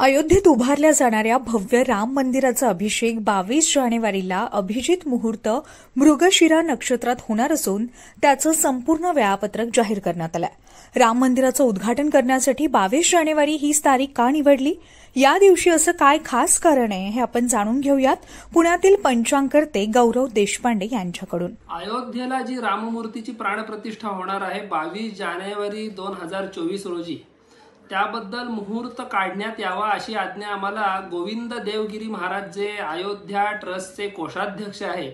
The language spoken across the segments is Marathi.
अयोध्येत उभारल्या जाणाऱ्या भव्य राम मंदिराचा अभिषेक बावीस जानेवारीला अभिजित मुहूर्त मृगशिरा नक्षत्रात होणार असून त्याचं संपूर्ण वेळापत्रक जाहीर करण्यात आलंय. राम मंदिराचं उद्घाटन करण्यासाठी बावीस जानेवारी हीच तारीख का निवडली? या दिवशी असं काय खास कारण आहे हे आपण जाणून घेऊयात. पुण्यातील पंचांकर्ते गौरव देशपांडे यांच्याकडून. अयोध्येला जी राममूर्तीची प्राणप्रतिष्ठा होणार आहे बावीस जानेवारी दोन हजार चोवीस रोजी. त्याबद्दल मुहूर्त काढण्यात यावा अशी आज्ञा आम्हाला गोविंद देवगिरी महाराज जे अयोध्या ट्रस्टचे कोषाध्यक्ष आहे.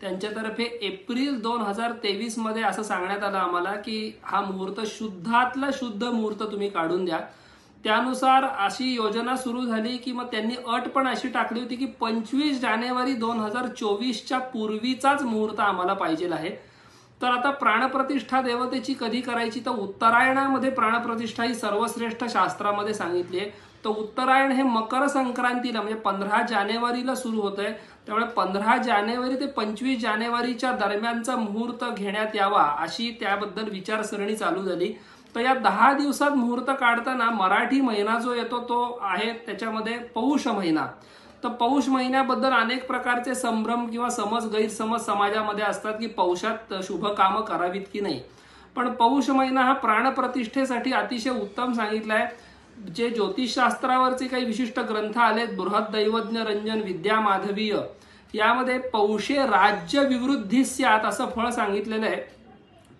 त्यांच्यातर्फे एप्रिल दोन हजार तेवीसमध्ये असं सांगण्यात आलं आम्हाला की हा मुहूर्त शुद्धातला शुद्ध मुहूर्त तुम्ही काढून द्या. त्यानुसार अशी योजना सुरू झाली की मग त्यांनी अट पण अशी टाकली होती की पंचवीस जानेवारी दोन हजार चोवीसच्या पूर्वीचाच मुहूर्त आम्हाला पाहिजे आहे. तर आता प्राणप्रतिष्ठा देवतेची कधी करायची? तर उत्तरायणामध्ये प्राणप्रतिष्ठा ही सर्वश्रेष्ठ शास्त्रामध्ये सांगितली आहे. तर उत्तरायण हे मकर संक्रांतीला म्हणजे पंधरा जानेवारीला सुरू होत आहे त्यामुळे पंधरा जानेवारी ते पंचवीस जानेवारीच्या दरम्यानचा मुहूर्त घेण्यात यावा अशी त्याबद्दल विचारसरणी चालू झाली. तर या दहा दिवसात मुहूर्त काढताना मराठी महिना जो येतो तो आहे त्याच्यामध्ये पौष महिना. तर पौष महिन्याबद्दल अनेक प्रकारचे संभ्रम किंवा समज गैरसमज समाजामध्ये असतात की पौषात शुभ कामं करावीत की नाही. पण पौष महिना हा प्राणप्रतिष्ठेसाठी अतिशय उत्तम सांगितलाय. जे ज्योतिषशास्त्रावरचे काही विशिष्ट ग्रंथ आलेत बृहद दैवज्ञ रंजन विद्या माधवीय यामध्ये पौषे राज्य विवृद्धीस्यात असं फळ सांगितलेलं आहे.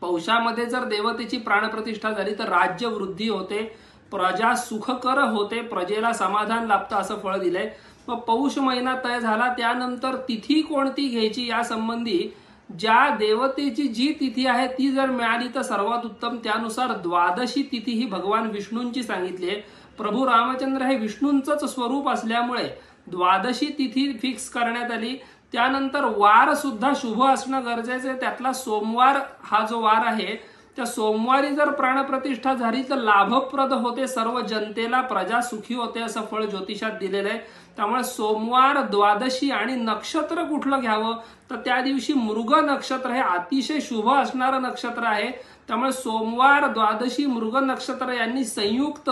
पौषामध्ये जर देवतेची प्राणप्रतिष्ठा झाली तर राज्य वृद्धी होते प्रजा सुखकर होते प्रजेला समाधान लाभतं असं फळ दिलंय. पौष महिना तय झाला त्यानंतर तिथी कोणती घ्यायची या संबंधी ज्या देवतेची जी तिथी आहे ती जर मिळाली तर सर्वात उत्तम. त्यानुसार द्वादशी तिथी ही भगवान विष्णूंची सांगितली आहे. प्रभू रामचंद्र हे विष्णूंचंच स्वरूप असल्यामुळे द्वादशी तिथी फिक्स करण्यात आली. त्यानंतर वार सुद्धा शुभ असणं गरजेचं आहे. त्यातला सोमवार हा जो वार आहे त्या सोमवारी जर प्राणप्रतिष्ठा झाली तर लाभप्रद होते. सर्व जनतेला प्रजा सुखी होते असं फळ ज्योतिषात दिलेलं आहे. त्यामुळे सोमवार द्वादशी आणि नक्षत्र कुठलं घ्यावं? तर त्या दिवशी मृग नक्षत्र हे अतिशय शुभ असणारं नक्षत्र आहे. त्यामुळे सोमवार द्वादशी मृग नक्षत्र यांनी संयुक्त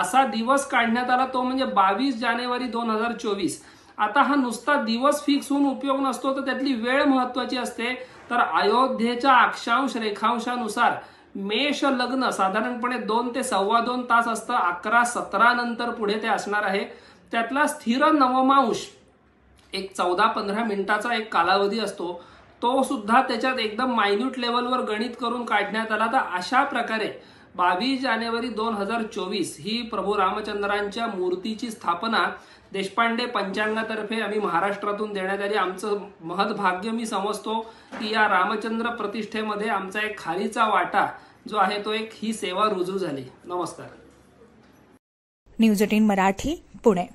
असा दिवस काढण्यात आला. तो म्हणजे बावीस जानेवारी दोन हजार चोवीस. आता हा नुसता दिवस फिक्स होऊन उपयोग नसतो तर त्यातली वेळ महत्वाची असते. तर अयोध्येच्या अक्षांश रेखांशानुसार मेष लग्न साधारणपणे दोन ते सव्वा दोन तास असतं. अकरा सतरा नंतर पुढे ते असणार आहे. त्यातला स्थिर नवमांश एक चौदा पंधरा मिनिटाचा एक कालावधी असतो. तो सुद्धा त्याच्यात एकदम मायन्यूट लेवलवर गणित करून काढण्यात आला. तर अशा प्रकारे बावीस जानेवारी दोन हजार चोवीस ही प्रभू रामचंद्रांच्या मूर्तीची स्थापना देशपांडे पंचांगातर्फे आम्ही महाराष्ट्रातून देण्यात आली. आमचं महत् भाग्य मी समजतो की या रामचंद्र प्रतिष्ठेमध्ये आमचा एक खालीचा वाटा जो आहे तो एक ही सेवा रुजू झाली. नमस्कार. News eighteen Marathi Pune.